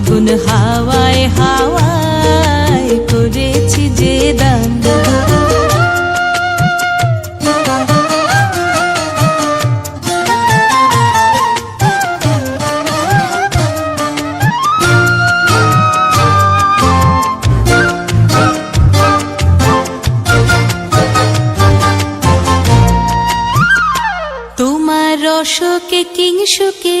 ফাগুন হাওয়ায় হাওয়ায় করেছি যে দান। তোমার রসকে কিংসুকে